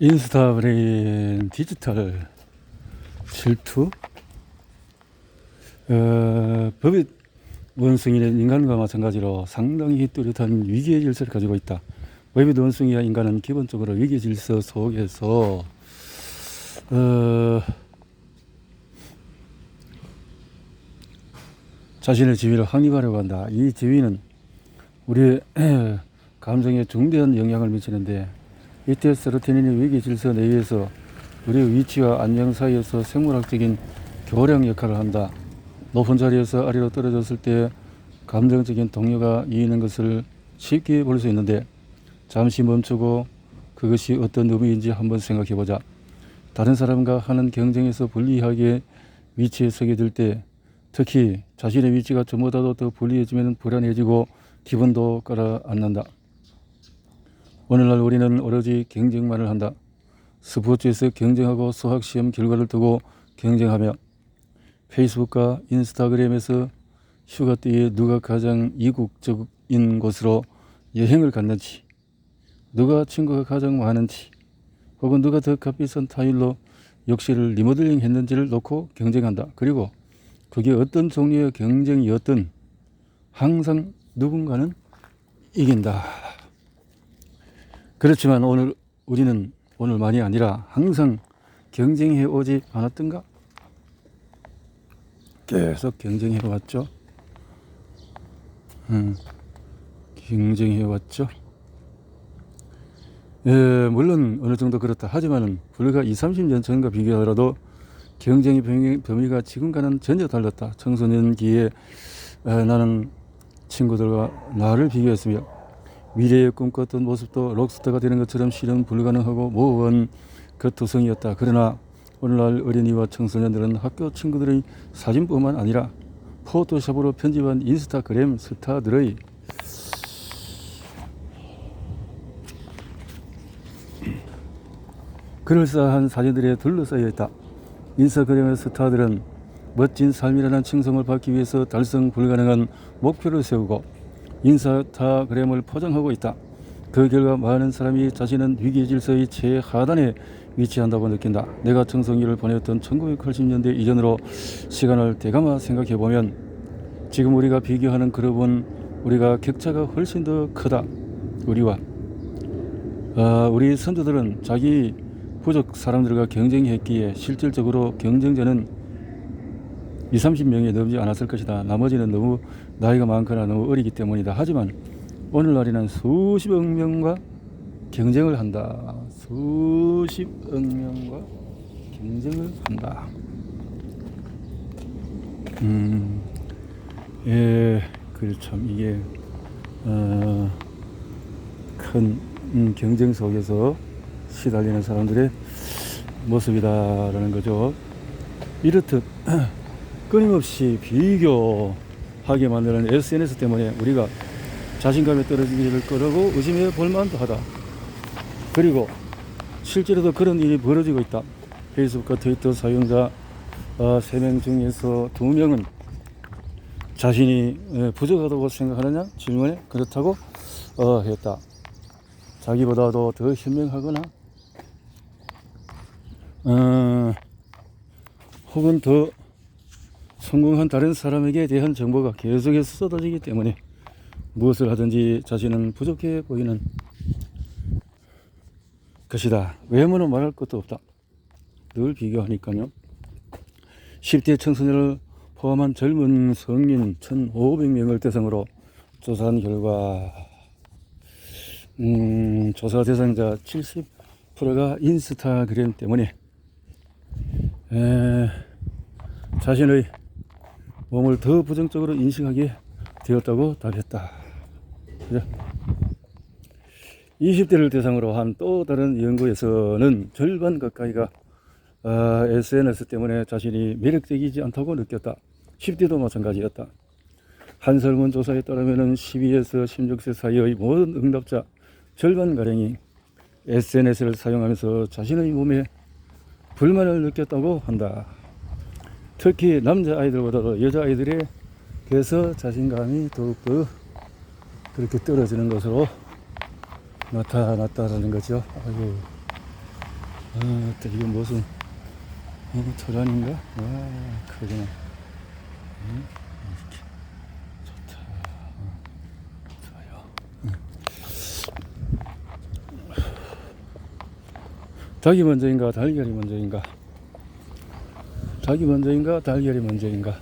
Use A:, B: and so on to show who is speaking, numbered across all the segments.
A: 인스타그램 디지털 질투 어, 법의 원숭이는 인간과 마찬가지로 상당히 뚜렷한 위기의 질서를 가지고 있다. 법의 원숭이와 인간은 기본적으로 위기 질서 속에서 어, 자신의 지위를 확립하려고 한다. 이 지위는 우리의 감정에 중대한 영향을 미치는데 이때 세로토닌의 위기 질서 내에서 우리의 위치와 안녕 사이에서 생물학적인 교량 역할을 한다. 높은 자리에서 아래로 떨어졌을 때 감정적인 동요가 이이는 것을 쉽게 볼 수 있는데 잠시 멈추고 그것이 어떤 의미인지 한번 생각해 보자. 다른 사람과 하는 경쟁에서 불리하게 위치에 서게 될 때 특히 자신의 위치가 전보다도 더 불리해지면 불안해지고 기분도 가라앉는다. 오늘날 우리는 오로지 경쟁만을 한다. 스포츠에서 경쟁하고 수학 시험 결과를 두고 경쟁하며 페이스북과 인스타그램에서 휴가 때에 누가 가장 이국적인 곳으로 여행을 갔는지, 누가 친구가 가장 많은지, 혹은 누가 더 값비싼 타일로 욕실을 리모델링 했는지를 놓고 경쟁한다. 그리고 그게 어떤 종류의 경쟁이었든 항상 누군가는 이긴다. 그렇지만 오늘 우리는 오늘만이 아니라 항상 경쟁해 오지 않았던가? 계속 경쟁해 왔죠. 음, 경쟁해 왔죠. 예, 물론 어느 정도 그렇다. 하지만은 불과 2, 30년 전과 비교하더라도 경쟁의 범위, 범위가 지금과는 전혀 달랐다. 청소년기에 에, 나는 친구들과 나를 비교했으며 미래에 꿈꿨던 모습도 록스터가 되는 것처럼 실현 불가능하고 모호한 그 투성이었다. 그러나 오늘날 어린이와 청소년들은 학교 친구들의 사진뿐만 아니라 포토샵으로 편집한 인스타그램 스타들의 그럴싸한 사진들에 둘러싸여 있다. 인스타그램의 스타들은 멋진 삶이라는 칭송을 받기 위해서 달성 불가능한 목표를 세우고 인스타그램을 포장하고 있다. 그 결과 많은 사람이 자신은 위기 질서의 최하단에 위치한다고 느낀다. 내가 청성기를 보냈던 1980년대 이전으로 시간을 되감아 생각해 보면 지금 우리가 비교하는 그룹은 우리가 격차가 훨씬 더 크다. 우리와 아, 우리 선조들은 자기 부족 사람들과 경쟁했기에 실질적으로 경쟁자는 2, 30명이 넘지 않았을 것이다. 나머지는 너무 나이가 많거나 너무 어리기 때문이다. 하지만 오늘날에는 수십억 명과 경쟁을 한다. 수십억 명과 경쟁을 한다. 음, 예, 그참 이게 어, 큰 음, 경쟁 속에서 시달리는 사람들의 모습이다라는 거죠. 이렇듯 끊임없이 비교하게 만드는 SNS 때문에 우리가 자신감에 떨어지기를 꺼려고 의심해 볼 만도 하다. 그리고 실제로도 그런 일이 벌어지고 있다. 페이스북과 트위터 사용자 3명 중에서 2명은 자신이 에, 부족하다고 생각하느냐 질문에 그렇다고 어, 했다. 자기보다도 더 현명하거나 어, 혹은 더 성공한 다른 사람에게 대한 정보가 계속해서 쏟아지기 때문에 무엇을 하든지 자신은 부족해 보이는 것이다. 외모는 말할 것도 없다. 늘 비교하니까요. 10대 청소년을 포함한 젊은 성인 1,500명을 대상으로 조사한 결과 음, 조사 대상자 70%가 인스타그램 때문에 에, 자신의 몸을 더 부정적으로 인식하게 되었다고 답했다. 그죠? 20대를 대상으로 한 또 다른 연구에서는 절반 가까이가 아, SNS 때문에 자신이 매력적이지 않다고 느꼈다. 10대도 마찬가지였다. 한 설문조사에 따르면 12에서 16세 사이의 모든 응답자 절반가량이 SNS를 사용하면서 자신의 몸에 불만을 느꼈다고 한다. 특히 남자 아이들보다도 여자 아이들에 비해서 자신감이 더욱더 그렇게 떨어지는 것으로 나타났다는 거죠. 아이고, 아, 또 이거 무슨 어, 토란인가? 와, 크구나. 응? 이렇게 좋다. 어, 좋아요. 응. 닭이 먼저인가, 달걀이 먼저인가? 닭이 먼저인가, 달걀이 먼저인가?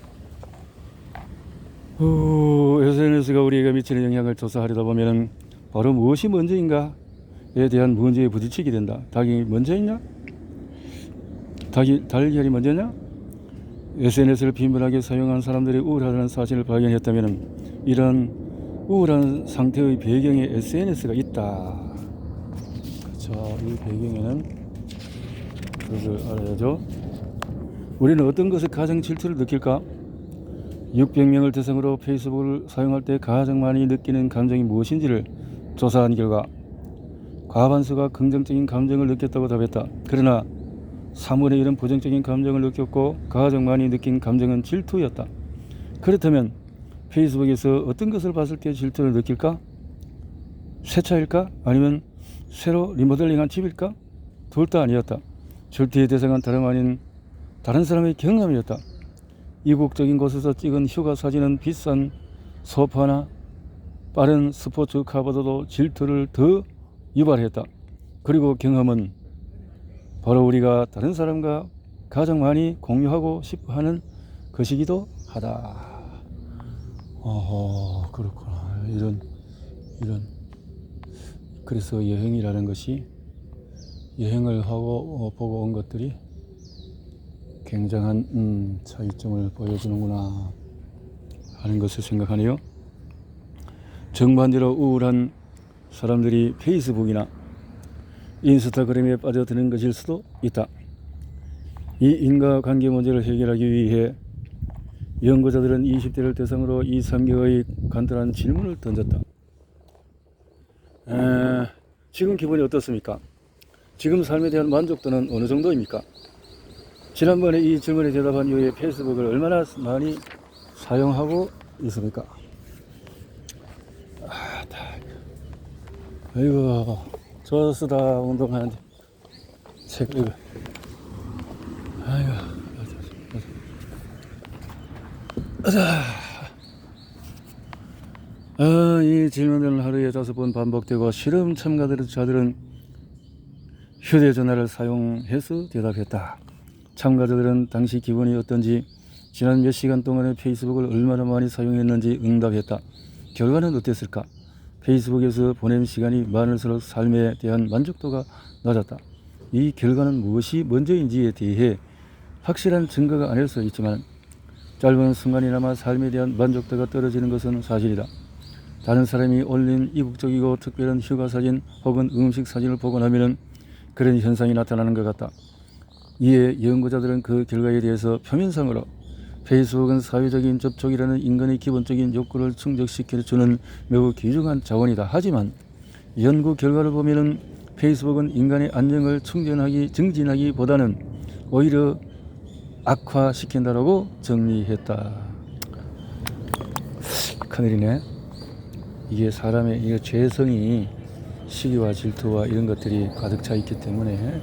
A: 어, SNS가 우리에게 미치는 영향을 조사하려다 보면은 바로 무엇이 먼저인가에 대한 문제에 부딪히게 된다. 닭이 먼저있냐? 닭이, 달걀이 먼저냐? SNS를 비밀하게 사용한 사람들이 우울하다는 사실을 발견했다면 이런 우울한 상태의 배경에 SNS가 있다. 그렇죠. 이 배경에는 그것을 알아야죠. 우리는 어떤 것에 가장 질투를 느낄까? 600명을 대상으로 페이스북을 사용할 때 가장 많이 느끼는 감정이 무엇인지를 조사한 결과 과반수가 긍정적인 감정을 느꼈다고 답했다. 그러나 3분의 1은 부정적인 감정을 느꼈고 가장 많이 느낀 감정은 질투였다. 그렇다면 페이스북에서 어떤 것을 봤을 때 질투를 느낄까? 새 차일까? 아니면 새로 리모델링한 집일까? 둘 다 아니었다. 질투의 대상은 다름 아닌 다른 사람의 경험이었다. 이국적인 곳에서 찍은 휴가 사진은 비싼 소파나 빠른 스포츠 카보다도 질투를 더 유발했다. 그리고 경험은 바로 우리가 다른 사람과 가장 많이 공유하고 싶어 하는 것이기도 하다. 어허, 그렇구나. 이런, 이런. 그래서 여행이라는 것이 여행을 하고 어, 보고 온 것들이 굉장한 음, 차이점을 보여주는구나 하는 것을 생각하네요. 정반대로 우울한 사람들이 페이스북이나 인스타그램에 빠져드는 것일 수도 있다. 이 인과관계 문제를 해결하기 위해 연구자들은 20대를 대상으로 이 3개의 간단한 질문을 던졌다. 에, 지금 기분이 어떻습니까? 지금 삶에 대한 만족도는 어느 정도입니까? 지난번에 이 질문에 대답한 이후에 페이스북을 얼마나 많이 사용하고 있습니까? 아, 다. 아이고, 좋습다 운동하는데. 책 읽어. 아이고, 가자. 아, 이 질문들은 하루에 다섯 번 반복되고 실험 참가자들은 휴대전화를 사용해서 대답했다. 참가자들은 당시 기분이 어떤지 지난 몇 시간 동안에 페이스북을 얼마나 많이 사용했는지 응답했다. 결과는 어땠을까? 페이스북에서 보낸 시간이 많을수록 삶에 대한 만족도가 낮았다. 이 결과는 무엇이 먼저인지에 대해 확실한 증거가 아닐 수 있지만 짧은 순간이나마 삶에 대한 만족도가 떨어지는 것은 사실이다. 다른 사람이 올린 이국적이고 특별한 휴가 사진 혹은 음식 사진을 보고 나면은 그런 현상이 나타나는 것 같다. 이에 연구자들은 그 결과에 대해서 표면상으로 페이스북은 사회적인 접촉이라는 인간의 기본적인 욕구를 충족시켜주는 매우 귀중한 자원이다. 하지만 연구 결과를 보면은 페이스북은 인간의 안정을 충전하기, 증진하기보다는 오히려 악화시킨다라고 정리했다. 큰일이네. 이게 사람의 이게 죄성이 시기와 질투와 이런 것들이 가득 차 있기 때문에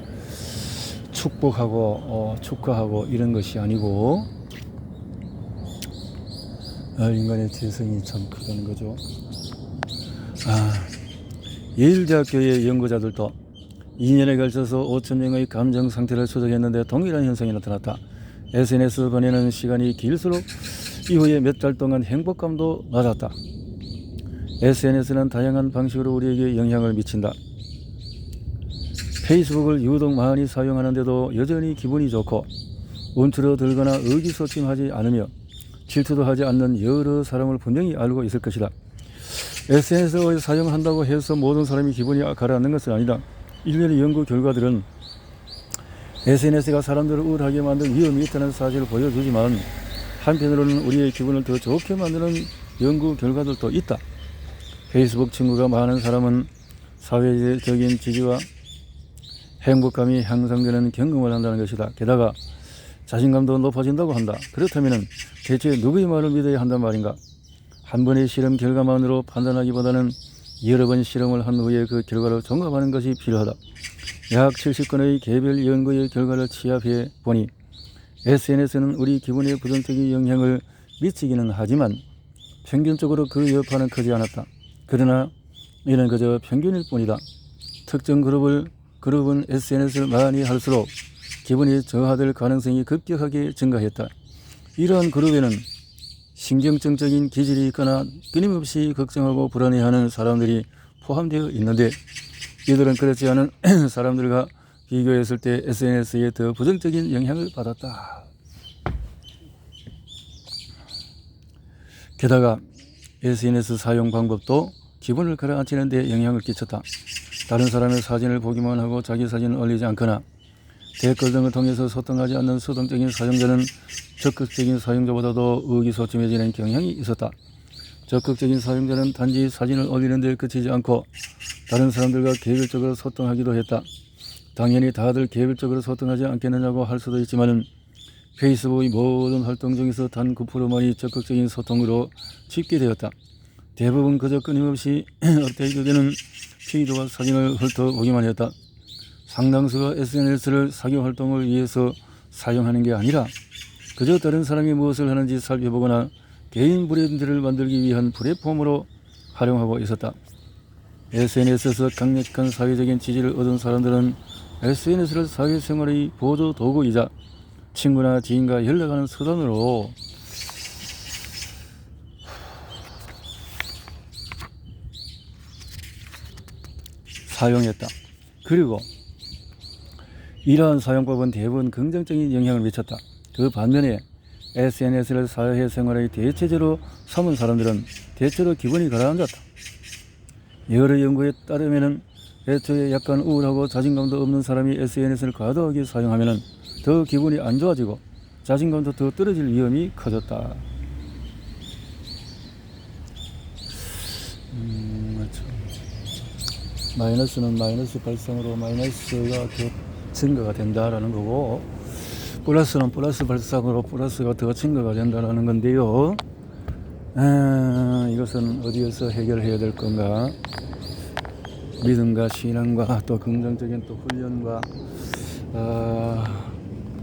A: 축복하고 어, 축하하고 이런 것이 아니고 아, 인간의 죄성이 참 크다는 거죠. 아, 예일대학교의 연구자들도 2년에 걸쳐서 5천 명의 감정 상태를 추적했는데 동일한 현상이 나타났다. SNS 보내는 시간이 길수록 이후에 몇 달 동안 행복감도 낮았다. SNS는 다양한 방식으로 우리에게 영향을 미친다. 페이스북을 유독 많이 사용하는데도 여전히 기분이 좋고 움츠러 들거나 의기소침하지 않으며 질투도 하지 않는 여러 사람을 분명히 알고 있을 것이다. SNS를 사용한다고 해서 모든 사람이 기분이 가라앉는 것은 아니다. 일련의 연구 결과들은 SNS가 사람들을 우울하게 만든 위험이 있다는 사실을 보여주지만 한편으로는 우리의 기분을 더 좋게 만드는 연구 결과들도 있다. 페이스북 친구가 많은 사람은 사회적인 지지와 행복감이 향상되는 경험을 한다는 것이다. 게다가 자신감도 높아진다고 한다. 그렇다면 대체 누구의 말을 믿어야 한단 말인가? 한 번의 실험 결과만으로 판단하기보다는 여러 번 실험을 한 후에 그 결과를 종합하는 것이 필요하다. 약 70건의 개별 연구의 결과를 취합해 보니 SNS는 우리 기분에 부정적인 영향을 미치기는 하지만 평균적으로 그 여파는 크지 않았다. 그러나 이는 그저 평균일 뿐이다. 특정 그룹을 그룹은 SNS를 많이 할수록 기분이 저하될 가능성이 급격하게 증가했다. 이러한 그룹에는 신경증적인 기질이 있거나 끊임없이 걱정하고 불안해하는 사람들이 포함되어 있는데 이들은 그렇지 않은 사람들과 비교했을 때 SNS에 더 부정적인 영향을 받았다. 게다가 SNS 사용 방법도 기분을 가라앉히는 데 영향을 끼쳤다. 다른 사람의 사진을 보기만 하고 자기 사진을 올리지 않거나 댓글 등을 통해서 소통하지 않는 수동적인 사용자는 적극적인 사용자보다도 의기소침해지는 경향이 있었다. 적극적인 사용자는 단지 사진을 올리는 데 그치지 않고 다른 사람들과 개별적으로 소통하기도 했다. 당연히 다들 개별적으로 소통하지 않겠느냐고 할 수도 있지만은 페이스북의 모든 활동 중에서 단 9%만이 적극적인 소통으로 집계되었다. 대부분 그저 끊임없이 업데이트되는 피드와 사진을 훑어보기만 했다. 상당수가 SNS를 사교 활동을 위해서 사용하는 게 아니라 그저 다른 사람이 무엇을 하는지 살펴보거나 개인 브랜드를 만들기 위한 플랫폼으로 활용하고 있었다. SNS에서 강력한 사회적인 지지를 얻은 사람들은 SNS를 사회생활의 보조 도구이자 친구나 지인과 연락하는 수단으로 사용했다. 그리고 이러한 사용법은 대부분 긍정적인 영향을 미쳤다. 그 반면에 SNS를 사회생활의 대체제로 삼은 사람들은 대체로 기분이 가라앉았다. 여러 연구에 따르면은 애초에 약간 우울하고 자신감도 없는 사람이 SNS를 과도하게 사용하면은 더 기분이 안 좋아지고 자신감도 더 떨어질 위험이 커졌다. 음, 맞죠. 마이너스는 마이너스 발생으로 마이너스가 더 증가가 된다라는 거고 플러스는 플러스 발생으로 플러스가 더 증가가 된다라는 건데요. 아, 이것은 어디에서 해결해야 될 건가? 믿음과 신앙과 또 긍정적인 또 훈련과 어,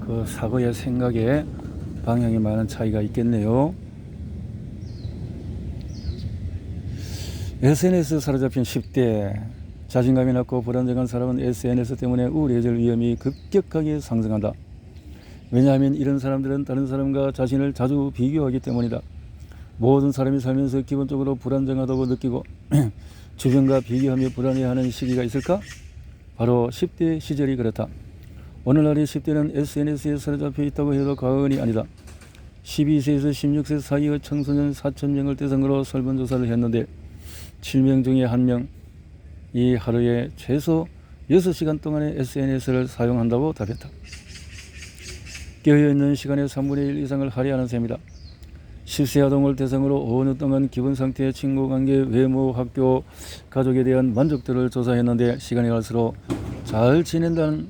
A: 그 사고의 생각에 방향이 많은 차이가 있겠네요. SNS 사로잡힌 10대 자신감이 낮고 불안정한 사람은 SNS 때문에 우울해질 위험이 급격하게 상승한다. 왜냐하면 이런 사람들은 다른 사람과 자신을 자주 비교하기 때문이다. 모든 사람이 살면서 기본적으로 불안정하다고 느끼고 주변과 비교하며 불안해하는 시기가 있을까? 바로 10대 시절이 그렇다. 오늘날의 10대는 SNS에 사로잡혀 있다고 해도 과언이 아니다. 12세에서 16세 사이의 청소년 4천명을 대상으로 설문조사를 했는데 7명 중에 1명 이 하루에 최소 6시간 동안의 SNS를 사용한다고 답했다. 깨어있는 시간의 3분의 1 이상을 할애하는 셈이다. 10세 아동을 대상으로 어느 동안 기분 상태, 친구 관계, 외모, 학교, 가족에 대한 만족도를 조사했는데 시간이 갈수록 잘 지낸다는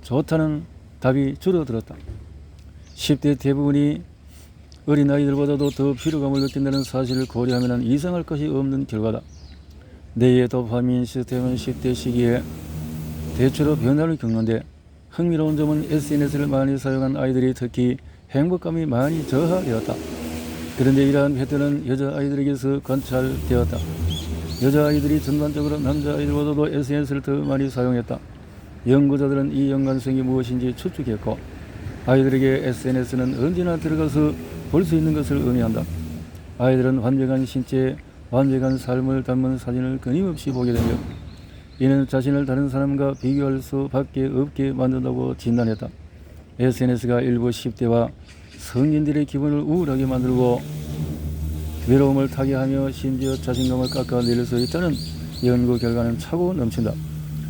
A: 좋다는 답이 줄어들었다. 10대 대부분이 어린 아이들보다도 더 피로감을 느낀다는 사실을 고려하면 이상할 것이 없는 결과다. 뇌의 도파민 시스템은 10대 시기에 대체로 변화를 겪는데 흥미로운 점은 SNS를 많이 사용한 아이들이 특히 행복감이 많이 저하되었다. 그런데 이러한 패턴은 여자아이들에게서 관찰되었다. 여자아이들이 전반적으로 남자아이들보다도 SNS를 더 많이 사용했다. 연구자들은 이 연관성이 무엇인지 추측했고 아이들에게 SNS는 언제나 들어가서 볼 수 있는 것을 의미한다. 아이들은 완벽한 신체, 완벽한 삶을 담은 사진을 끊임없이 보게 되며 이는 자신을 다른 사람과 비교할 수밖에 없게 만든다고 진단했다. SNS가 일부 10대와 성인들의 기분을 우울하게 만들고 외로움을 타게 하며 심지어 자신감을 깎아내릴 수 있다는 연구 결과는 차고 넘친다.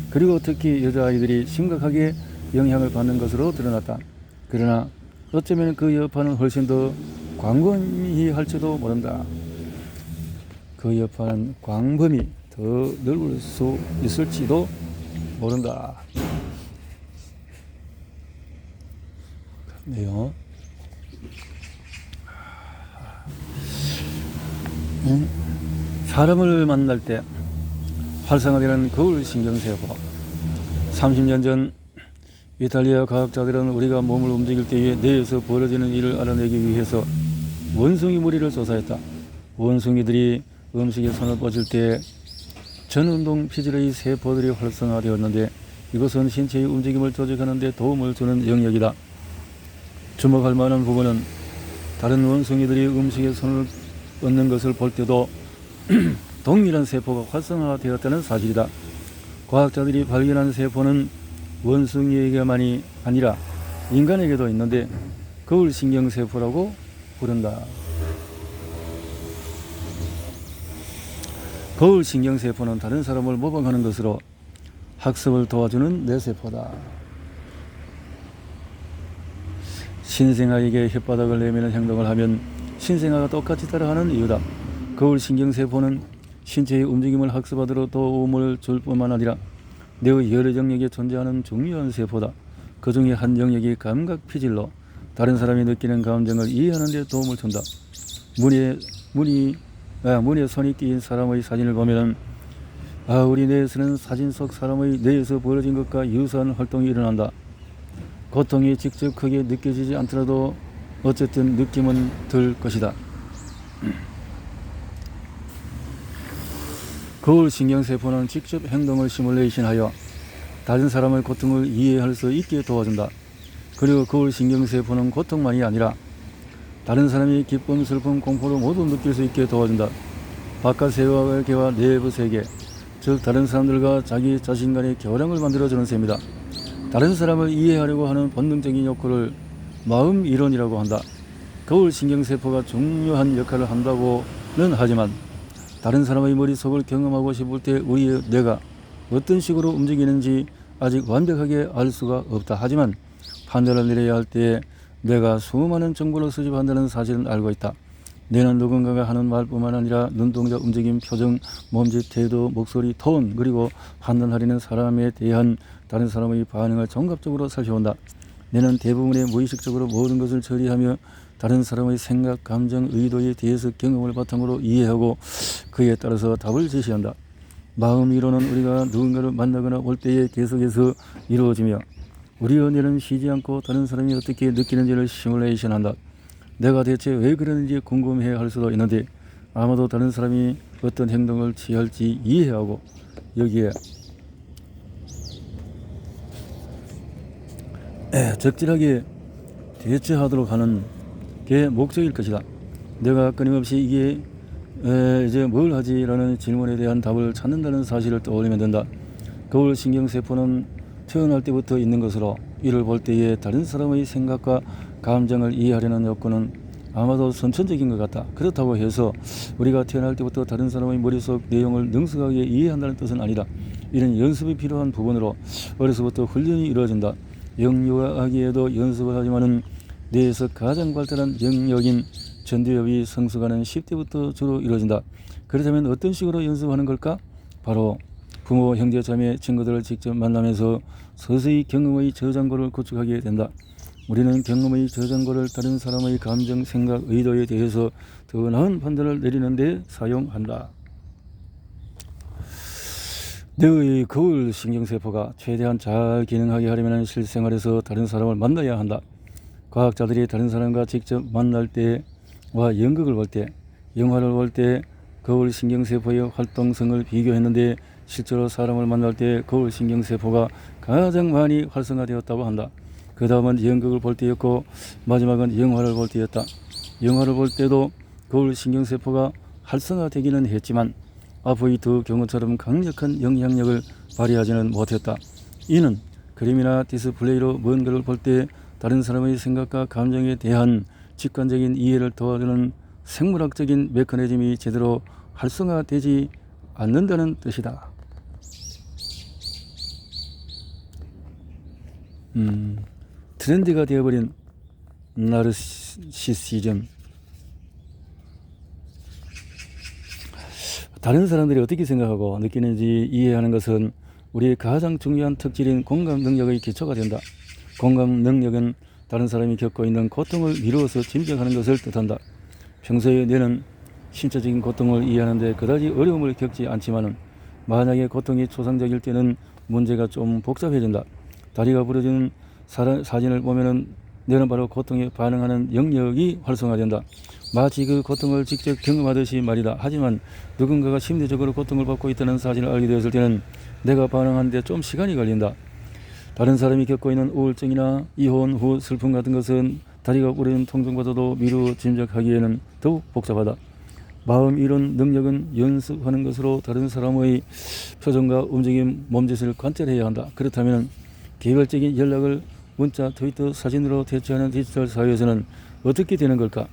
A: 그리고 특히 여자아이들이 심각하게 영향을 받는 것으로 드러났다. 그러나 어쩌면 그 여파는 훨씬 더 광범위할지도 모른다. 그 여파는 광범위 더 넓을 수 있을지도 모른다. 네요. 음, 사람을 만날 때 활성화되는 거울 신경세포 30년 전 이탈리아 과학자들은 우리가 몸을 움직일 때에 뇌에서 벌어지는 일을 알아내기 위해서 원숭이 머리를 조사했다. 원숭이들이 음식에 손을 뻗을 때 전운동 피질의 세포들이 활성화되었는데 이것은 신체의 움직임을 조직하는 데 도움을 주는 영역이다. 주목할 만한 부분은 다른 원숭이들이 음식에 손을 뻗는 것을 볼 때도 동일한 세포가 활성화되었다는 사실이다. 과학자들이 발견한 세포는 원숭이에게만이 아니라 인간에게도 있는데 거울 신경세포라고 부른다. 거울 신경세포는 다른 사람을 모방하는 것으로 학습을 도와주는 뇌세포다. 신생아에게 혓바닥을 내미는 행동을 하면 신생아가 똑같이 따라하는 이유다. 거울 신경세포는 신체의 움직임을 학습하도록 도움을 줄 뿐만 아니라 뇌의 여러 영역에 존재하는 중요한 세포다. 그 중에 한 영역이 감각 피질로 다른 사람이 느끼는 감정을 이해하는 데 도움을 준다. 문이 아, 문에 손이 끼인 사람의 사진을 보면은 아, 우리 뇌에서는 사진 속 사람의 뇌에서 벌어진 것과 유사한 활동이 일어난다. 고통이 직접 크게 느껴지지 않더라도 어쨌든 느낌은 들 것이다. 거울 신경세포는 직접 행동을 시뮬레이션하여 다른 사람의 고통을 이해할 수 있게 도와준다. 그리고 거울 신경세포는 고통만이 아니라 다른 사람이 기쁨, 슬픔, 공포를 모두 느낄 수 있게 도와준다. 바깥 세계와 내부 세계, 즉 다른 사람들과 자기 자신 간의 교량을 만들어주는 셈이다. 다른 사람을 이해하려고 하는 본능적인 욕구를 마음 이론이라고 한다. 거울 신경세포가 중요한 역할을 한다고는 하지만 다른 사람의 머릿속을 경험하고 싶을 때 우리의 뇌가 어떤 식으로 움직이는지 아직 완벽하게 알 수가 없다. 하지만 판단을 내려야 할 때 뇌가 수많은 정보를 수집한다는 사실은 알고 있다. 뇌는 누군가가 하는 말뿐만 아니라 눈동자, 움직임, 표정, 몸짓, 태도, 목소리, 톤 그리고 판단하려는 사람에 대한 다른 사람의 반응을 종합적으로 살펴본다. 뇌는 대부분의 무의식적으로 모든 것을 처리하며 다른 사람의 생각, 감정, 의도에 대해서 경험을 바탕으로 이해하고 그에 따라서 답을 제시한다. 마음 이론은 우리가 누군가를 만나거나 볼 때에 계속해서 이루어지며 우리의 뇌는 쉬지 않고 다른 사람이 어떻게 느끼는지를 시뮬레이션 한다. 내가 대체 왜 그러는지 궁금해 할 수도 있는데 아마도 다른 사람이 어떤 행동을 취할지 이해하고 여기에 에, 적절하게 대처하도록 하는 게 목적일 것이다. 내가 끊임없이 이게 에, 이제 뭘 하지라는 질문에 대한 답을 찾는다는 사실을 떠올리면 된다. 거울 신경세포는 태어날 때부터 있는 것으로 이를 볼 때에 다른 사람의 생각과 감정을 이해하려는 욕구는 아마도 선천적인 것 같다. 그렇다고 해서 우리가 태어날 때부터 다른 사람의 머릿속 내용을 능숙하게 이해한다는 뜻은 아니다. 이는 연습이 필요한 부분으로 어려서부터 훈련이 이루어진다. 영유아기에도 연습을 하지만은 뇌에서 가장 발달한 영역인 전두엽이 성숙하는 10대부터 주로 이루어진다. 그렇다면 어떤 식으로 연습하는 걸까? 바로 부모, 형제, 자매, 친구들을 직접 만나면서 서서히 경험의 저장고를 구축하게 된다. 우리는 경험의 저장고를 다른 사람의 감정, 생각, 의도에 대해서 더 나은 판단을 내리는 데 사용한다. 뇌의 거울 신경세포가 최대한 잘 기능하게 하려면 실생활에서 다른 사람을 만나야 한다. 과학자들이 다른 사람과 직접 만날 때와 연극을 볼 때, 영화를 볼 때 거울 신경세포의 활동성을 비교했는데 실제로 사람을 만날 때 거울 신경세포가 가장 많이 활성화되었다고 한다. 그 다음은 연극을 볼 때였고 마지막은 영화를 볼 때였다. 영화를 볼 때도 거울 신경세포가 활성화되기는 했지만 앞의 두 경우처럼 강력한 영향력을 발휘하지는 못했다. 이는 그림이나 디스플레이로 뭔가를 볼 때 다른 사람의 생각과 감정에 대한 직관적인 이해를 도와주는 생물학적인 메커니즘이 제대로 활성화되지 않는다는 뜻이다. 음, 트렌드가 되어버린 나르시시즘. 다른 사람들이 어떻게 생각하고 느끼는지 이해하는 것은 우리의 가장 중요한 특질인 공감 능력의 기초가 된다. 공감 능력은 다른 사람이 겪고 있는 고통을 미루어서 짐작하는 것을 뜻한다. 평소에 뇌는 신체적인 고통을 이해하는데 그다지 어려움을 겪지 않지만은 만약에 고통이 초상적일 때는 문제가 좀 복잡해진다. 다리가 부러지는 사- 사진을 보면은 내는 바로 고통에 반응하는 영역이 활성화된다. 마치 그 고통을 직접 경험하듯이 말이다. 하지만 누군가가 심리적으로 고통을 받고 있다는 사실을 알게 되었을 때는 내가 반응하는데 좀 시간이 걸린다. 다른 사람이 겪고 있는 우울증이나 이혼 후 슬픔 같은 것은 다리가 부러진 통증보다도 미루 짐작하기에는 더욱 복잡하다. 마음 이론 능력은 연습하는 것으로 다른 사람의 표정과 움직임, 몸짓을 관찰해야 한다. 그렇다면 개별적인 연락을 문자, 트위터, 사진으로 대체하는 디지털 사회에서는 어떻게 되는 걸까?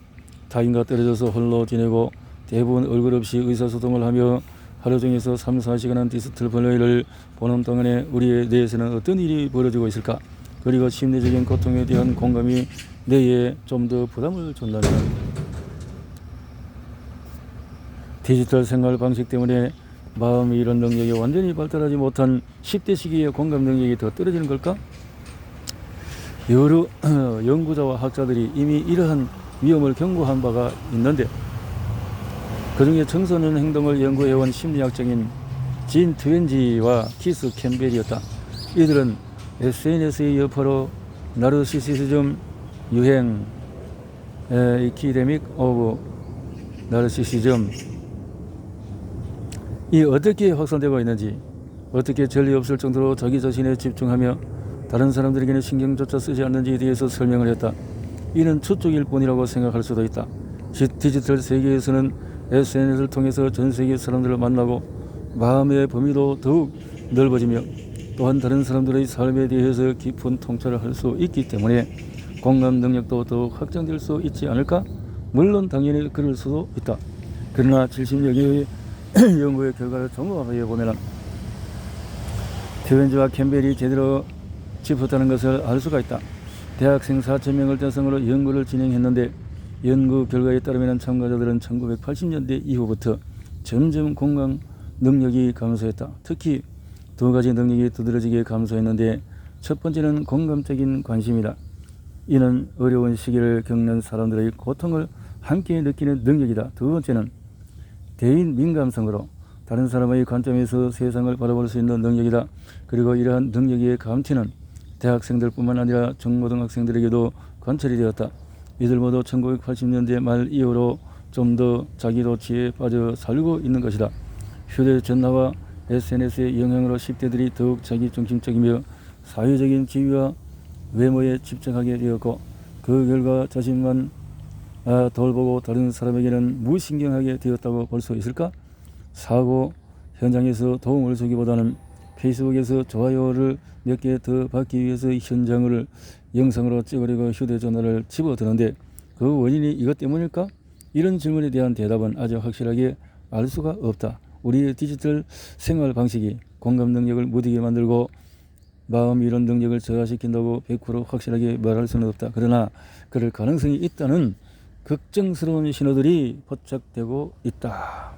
A: 타인과 떨어져서 홀로 지내고 대부분 얼굴 없이 의사소통을 하며 하루 종일서 3, 4시간한 디지털 플레이를 보는 동안에 우리의 뇌에서는 어떤 일이 벌어지고 있을까? 그리고 심리적인 고통에 대한 공감이 뇌에 좀 더 부담을 준다면 디지털 생활 방식 때문에 마음의 이런 능력이 완전히 발달하지 못한 10대 시기의 공감 능력이 더 떨어지는 걸까? 여러 연구자와 학자들이 이미 이러한 위험을 경고한 바가 있는데 그중에 청소년 행동을 연구해온 심리학적인 진 트웬지와 키스 캠벨이었다. 이들은 SNS의 여파로 나르시시즘 유행 이키데믹 오브 나르시시즘 이 어떻게 확산되고 있는지 어떻게 전리 없을 정도로 자기 자신에 집중하며 다른 사람들에게는 신경조차 쓰지 않는지에 대해서 설명을 했다. 이는 추측일 뿐이라고 생각할 수도 있다. 지- 디지털 세계에서는 SNS를 통해서 전 세계 사람들을 만나고 마음의 범위도 더욱 넓어지며 또한 다른 사람들의 삶에 대해서 깊은 통찰을 할 수 있기 때문에 공감 능력도 더욱 확장될 수 있지 않을까? 물론 당연히 그럴 수도 있다. 그러나 70여 개의 연구의 결과를 종합해 보면 트웬즈와 캠벨이 제대로 짚었다는 것을 알 수가 있다. 대학생 4천 명을 대상으로 연구를 진행했는데 연구 결과에 따르면 참가자들은 1980년대 이후부터 점점 공감 능력이 감소했다. 특히 두 가지 능력이 두드러지게 감소했는데 첫 번째는 공감적인 관심이다. 이는 어려운 시기를 겪는 사람들의 고통을 함께 느끼는 능력이다. 두 번째는 대인 민감성으로 다른 사람의 관점에서 세상을 바라볼 수 있는 능력이다. 그리고 이러한 능력의 감퇴는 대학생들뿐만 아니라 중고등학생들에게도 관찰이 되었다. 이들 모두 1980년대 말 이후로 좀 더 자기 도취에 빠져 살고 있는 것이다. 휴대전화와 SNS의 영향으로 10대들이 더욱 자기 중심적이며 사회적인 지위와 외모에 집착하게 되었고 그 결과 자신만 아, 돌보고 다른 사람에게는 무신경하게 되었다고 볼 수 있을까? 사고 현장에서 도움을 주기보다는 페이스북에서 좋아요를 몇 개 더 받기 위해서 현장을 영상으로 찍으려고 휴대전화를 집어드는데 그 원인이 이것 때문일까? 이런 질문에 대한 대답은 아주 확실하게 알 수가 없다. 우리의 디지털 생활 방식이 공감 능력을 무디게 만들고 마음 이런 능력을 저하시킨다고 100% 확실하게 말할 수는 없다. 그러나 그럴 가능성이 있다는 걱정스러운 신호들이 포착되고 있다.